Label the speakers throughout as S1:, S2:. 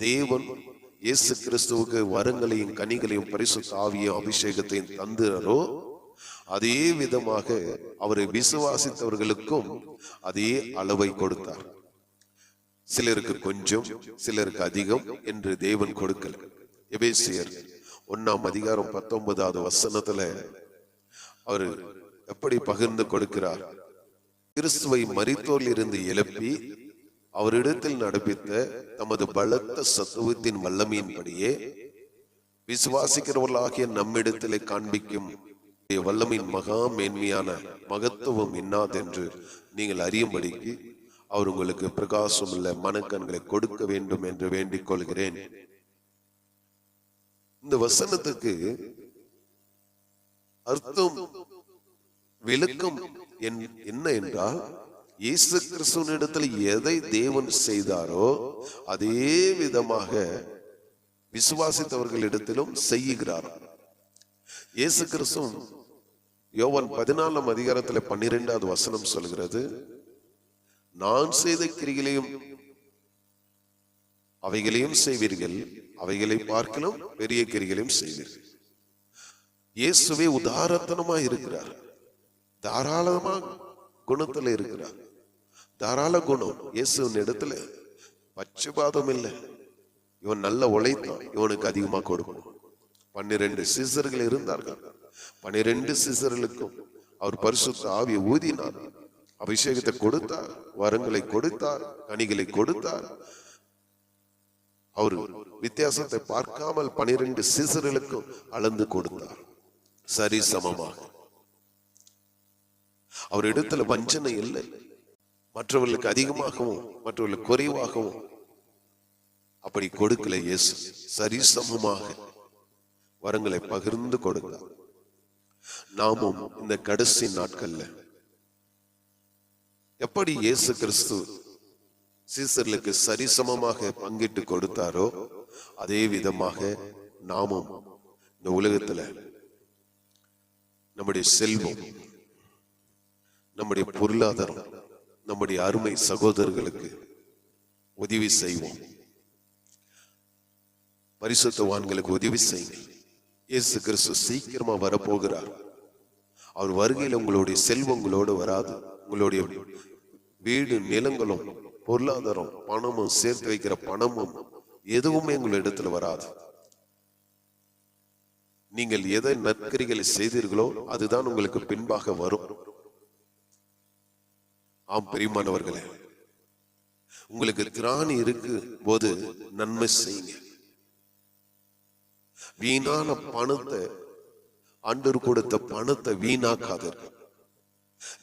S1: தேவன் இயேசு கிறிஸ்துவுக்கு வரங்களையும் கனிகளையும் பரிசு ஆவியும் அபிஷேகத்தையும் தந்தாரோ அதே விதமாக அவரை விசுவாசித்தவர்களுக்கும் அதே அளவை கொடுத்தார். சிலருக்கு கொஞ்சம் சிலருக்கு அதிகம் என்று தேவன் கொடுக்கல. எபேசியர் ஒன்னாம் அதிகாரம் பத்தொன்பதாவது வசனத்துல அவர் எப்படி பகிர்ந்து கொடுக்கிறார்? கிறிஸ்துவை மரித்தோரில் இருந்து எழுப்பி அவரிடத்தில் நடப்பித்த தமது பலத்த சத்துவத்தின் வல்லமையின்படியே விசுவாசிக்கிறவர்களாகிய நம்மிடத்திலே காண்பிக்கும் வல்லமையின் மகா மேன்மையான மகத்துவம் என்னாதென்று நீங்கள் அறியும்படிக்கு அவர் உங்களுக்கு பிரகாசம் உள்ள மனக்கண்களை கொடுக்க வேண்டும் என்று வேண்டிக் கொள்கிறேன். இந்த வசனத்துக்கு அர்த்தம் விளக்கம் என்- என்ன என்றால் இயேசு கிறிஸ்துவனிடத்தில் எதை தேவன் செய்தாரோ அதே விதமாக விசுவாசித்தவர்களிடத்திலும் செய்கிறார். இயேசு கிறிஸ்துவும் யோவன் பதினாலாம் அதிகாரத்துல பன்னிரெண்டாவது வசனம் சொல்கிறது நான் செய்த கிரிகளையும் அவைகளையும் செய்வீர்கள் அவைகளை பார்க்கலாம் பெரிய கிரிகளையும் செய்வீர்கள். இயேசுவே உதாரத்தனமா இருக்கிறார் தாராளமா குணத்துல இருக்கிறார். தாராள குணம். இயேசுவின் இடத்துல பட்சபாதம் இல்லை இவன் நல்ல உழைத்தான் இவனுக்கு அதிகமா கொடுக்கணும் பன்னிரண்டு சிசர்கள் இருந்தார்கள். பன்னிரெண்டு சிசர்களுக்கும் அவர் பரிசுத்த ஆவியை ஊதினார். அபிஷேகத்தை கொடுத்தார் வரங்களை கொடுத்தார் கனிகளை கொடுத்தார். அவர் வித்தியாசத்தை பார்க்காமல் பனிரெண்டு சிசர்களுக்கும் அளந்து கொடுத்தார். சரி சமமாக அவர் இடத்துல வஞ்சனை இல்லை. மற்றவர்களுக்கு அதிகமாகவும் மற்றவர்களுக்கு குறைவாகவும். அப்படி கொடுக்கல இயேசு. சரி சமமாக வரங்களை பகிர்ந்து கொடுத்தார். நாமும் இந்த கடைசி நாட்கள்ல எப்படி இயேசு கிறிஸ்து சீசர்களுக்கு சரிசமமாக பங்கிட்டு கொடுத்தாரோ அதே விதமாக நாமும் இந்த உலகத்துல நம்முடைய செல்வம் நம்முடைய பொருளாதாரம் நம்முடைய அருமை சகோதரர்களுக்கு உதவி செய்வோம். பரிசுத்தவான்களுக்கு உதவி செய்யுங்கள். இயேசு கிறிஸ்து சீக்கிரமா வரப்போகிறார். அவர் வருகையில் உங்களுடைய செல்வங்களோடு வராது. உங்களுடைய வீடு நிலங்களும் பொருளாதாரம் பணமும் சேர்த்து வைக்கிற பணமும் எதுவுமே உங்களிடத்துல வராது. நீங்கள் எதை நற்கரிகளை செய்தீர்களோ அதுதான் உங்களுக்கு பின்பாக வரும். ஆம் பெரியமானவர்களே. உங்களுக்கு திராணி இருக்கு போது நன்மை செய்யுங்க. வீணான பணத்தை ஆண்டவர் கொடுத்த பணத்தை வீணாக்காதீர்கள்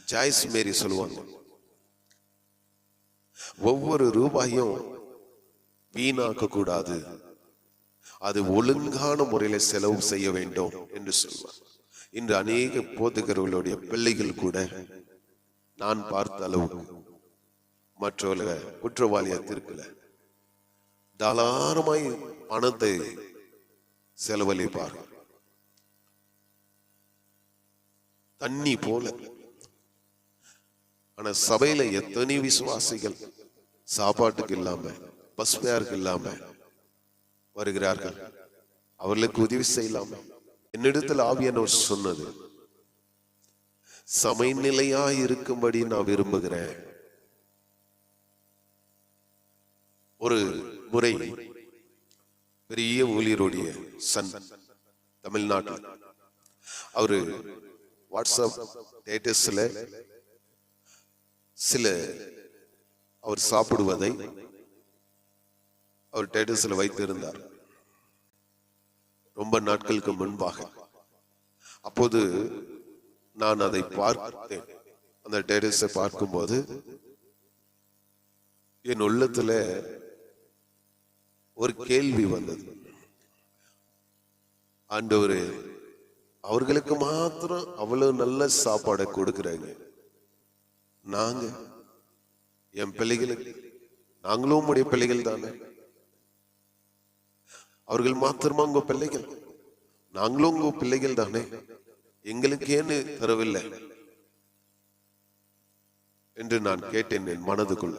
S1: ஜாய்ஸ் மேரி சொல்லுவாங்க. ஒவ்வொரு ரூபாயும் வீணாக்க கூடாது அது ஒழுங்கான முறையில செலவு செய்ய வேண்டும் என்று சொல்வார். இன்று அநேக போதகர்களுடைய பிள்ளைகள் கூட நான் பார்த்த அளவுக்கு மற்றவர்கள குற்றவாளியா திருக்கல தாராளமாய் பணத்தை செலவழிப்பார் தண்ணி போல. ஆனா சபையில எத்தனை விசுவாசிகள் சாப்பாட்டுக்கு இல்லாம பசுமையாருக்கு இல்லாம வருகிறார்கள். அவர்களுக்கு உதவி செய்யலாம. என்னிடத்தில் ஆவியானவர் சொன்னது சமநிலையா இருக்கும்படி நான் விரும்புகிறேன். ஒரு முறை பெரிய ஊழியருடைய சன் தமிழ்நாட்டில் அவரு வாட்ஸ்அப் ஸ்டேட்டஸ்ல சில அவர் சாப்பிடுவதை அவர் ஸ்டேட்டஸில் வைத்திருந்தார். ரொம்ப நாட்களுக்கு முன்பாக. அப்போது நான் அதை பார்த்தேன். அந்த ஸ்டேட்டஸை பார்க்கும்போது என் உள்ளத்துல ஒரு கேள்வி வந்தது. ஆண்டவர் அவர்களுக்கு மாத்திரம் அவ்வளவு நல்ல சாப்பாடை கொடுக்குறாங்க. நாங்க என் பிள்ளைகளுக்கு நாங்களும் உங்களுடைய பிள்ளைகள் தானே. அவர்கள் மாத்திரமா உங்க பிள்ளைகள்? நாங்களும் உங்க பிள்ளைகள் தானே. எங்களுக்கு ஏன்னு தரவில்லை என்று நான் கேட்டேன் என் மனதுக்குள்.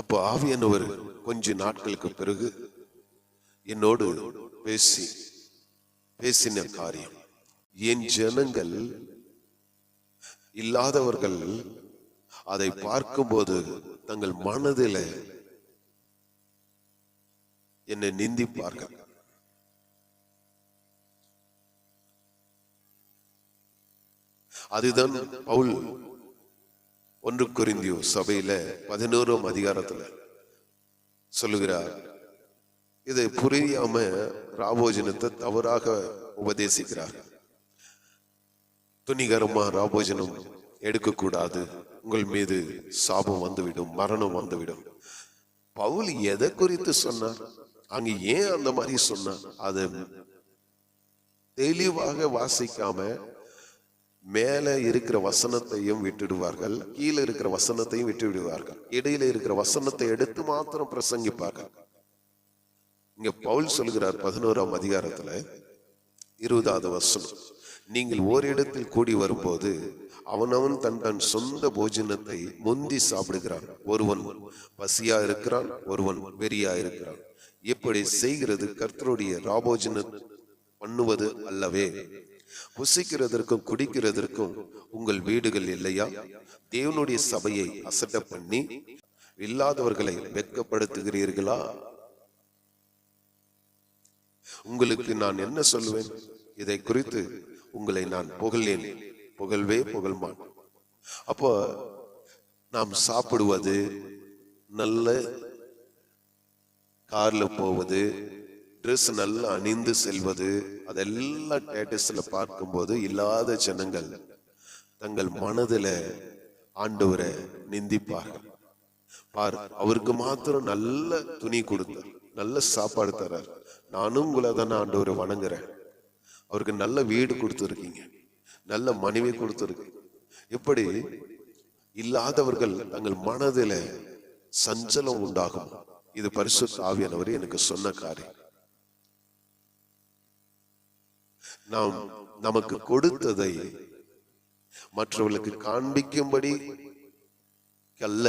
S1: அப்போ ஆவியானவர் கொஞ்ச நாட்களுக்கு பிறகு என்னோடு பேசி பேசின காரியம் என் ஜனங்கள் இல்லாதவர்கள் அதை பார்க்கும்போது தங்கள் மனதில் என்னை நிந்திப்பார்கள். அதுதான் பவுல். ஒன்று குறிந்தியோ சபையில பதினோராம் அதிகாரத்துல சொல்லுகிறார் இதை புரியாம ராபோஜனத்தை தவறாக உபதேசிக்கிறார். துணிகரமா ராபோஜனம் எடுக்கக்கூடாது. உங்கள் மீது சாபம் வந்துவிடும் மரணம் வந்துவிடும். பவுல் எதை குறித்து சொன்னார்? அங்க ஏன் அந்த மாதிரி சொன்னார்? அதை தெளிவாக வாசிக்காம மேலே இருக்கிற வசனத்தையும் விட்டுடுவார்கள் கீழே இருக்கிற வசனத்தையும் விட்டு விடுவார்கள் இடையில இருக்கிற வசனத்தை எடுத்து மாத்திரம் பிரசங்கிப்பார்கள். இங்க பவுல் சொல்கிறார் பதினோராம் அதிகாரத்துல இருபதாவது வசனம். நீங்கள் ஓரிடத்தில் கூடி வரும்போது அவனவன் தன் தன் சொந்த போஜனத்தை முந்தி சாப்பிடுகிறான். ஒருவன் பசியா இருக்கிறான் ஒருவன் வெறியா இருக்கிறான். இப்படி செய்கிறது கர்த்தருடைய ராபோஜன பண்ணுவது அல்லவே. புசிக்கிறதற்கும் குடிக்கிறதற்கும் உங்கள் வீடுகள் இல்லையா? தேவனுடைய சபையை அசட்ட பண்ணி இல்லாதவர்களை வெட்கப்படுத்துகிறீர்களா? உங்களுக்கு நான் என்ன சொல்லுவேன் இதை குறித்து உங்களை நான் புகழேன். புகழ்வே புகழ்மான். அப்போ நாம் சாப்பிடுவது நல்ல கார்ல போவது ட்ரெஸ் நல்லா அணிந்து செல்வது அதெல்லாம் டேட்டஸ்ல பார்க்கும்போது இல்லாத ஜனங்கள் தங்கள் மனதில் ஆண்டவரை நிந்திப்பார்கள். பார் அவருக்கு மாத்திரம் நல்ல துணி கொடுத்தார் நல்ல சாப்பாடு தரார். நானும் உங்களை தானே ஆண்டவரை வணங்குறேன். அவருக்கு நல்ல வீடு கொடுத்துருக்கீங்க நல்ல மனைவி கொடுத்துருக்கீங்க இப்படி இல்லாதவர்கள் தங்கள் மனதில் சஞ்சலம் உண்டாகும். இது பரிசு ஆவியானவர் எனக்கு சொன்ன காரியம். நாம் நமக்கு கொடுத்ததை மற்றவர்களுக்கு காண்பிக்கும்படி அல்ல